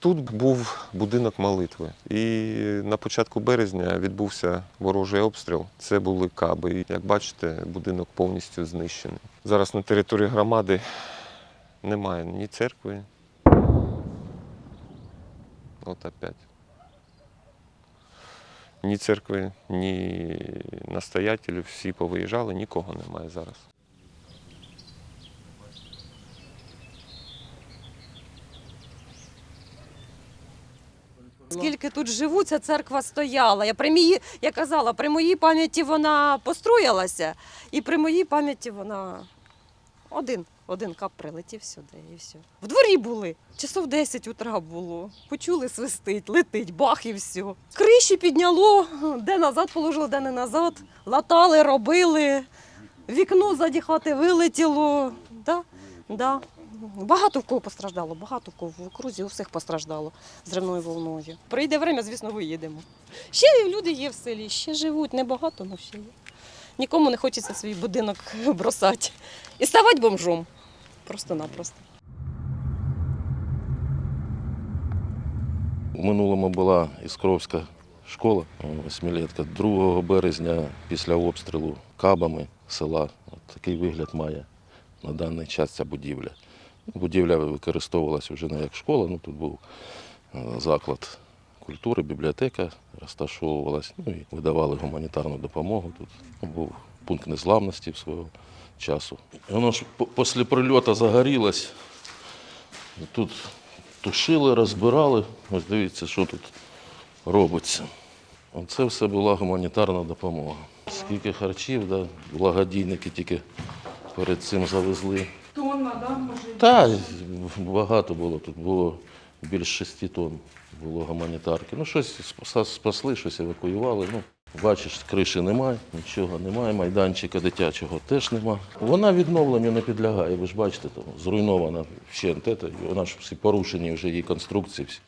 Тут був будинок молитви, і на початку березня відбувся ворожий обстріл. Це були каби. Як бачите, будинок повністю знищений. Зараз на території громади немає ні церкви. От опять. Ні церкви, ні настоятелів, всі повиїжджали, нікого немає зараз. Скільки тут живу, ця церква стояла. Я при моїй, я казала, при моїй пам'яті вона построїлася, і при моїй пам'яті вона один, один кап прилетів сюди і все. В дворі були. Часов 10 утра було. Почули свистить, летить, бах і все. Криші підняло, де назад положили, де не назад. Латали, робили. Вікно ззаді хати вилетіло. Да, да. Багато в кого постраждало, багато в кого в окрузі у всіх постраждало зривною волною. Прийде время, звісно, виїдемо. Ще люди є в селі, ще живуть, небагато, але ще є. Нікому не хочеться свій будинок бросати. І ставати бомжом. Просто-напросто. У минулому була Іскровська школа, восьмилетка. 2 березня після обстрілу кабами села. От такий вигляд має на даний час ця будівля. Будівля використовувалася вже не як школа, ну тут був е, заклад культури, бібліотека розташовувалась, ну і видавали гуманітарну допомогу. Тут був пункт незламності свого часу. І воно ж після прильоту загорілось. Тут тушили, розбирали. Ось дивіться, що тут робиться. Оце все була гуманітарна допомога. Скільки харчів, да, благодійники тільки перед цим завезли. Тонна, да, може? Та багато було. Тут було більше шести тонн було гуманітарки. Ну, щось спасли, щось евакуювали. Ну, бачиш, криші немає, нічого немає, майданчика дитячого теж немає. Вона відновленню не підлягає. Ви ж бачите, там зруйнована вщент. Вона ж всі порушені вже її конструкції. Всі.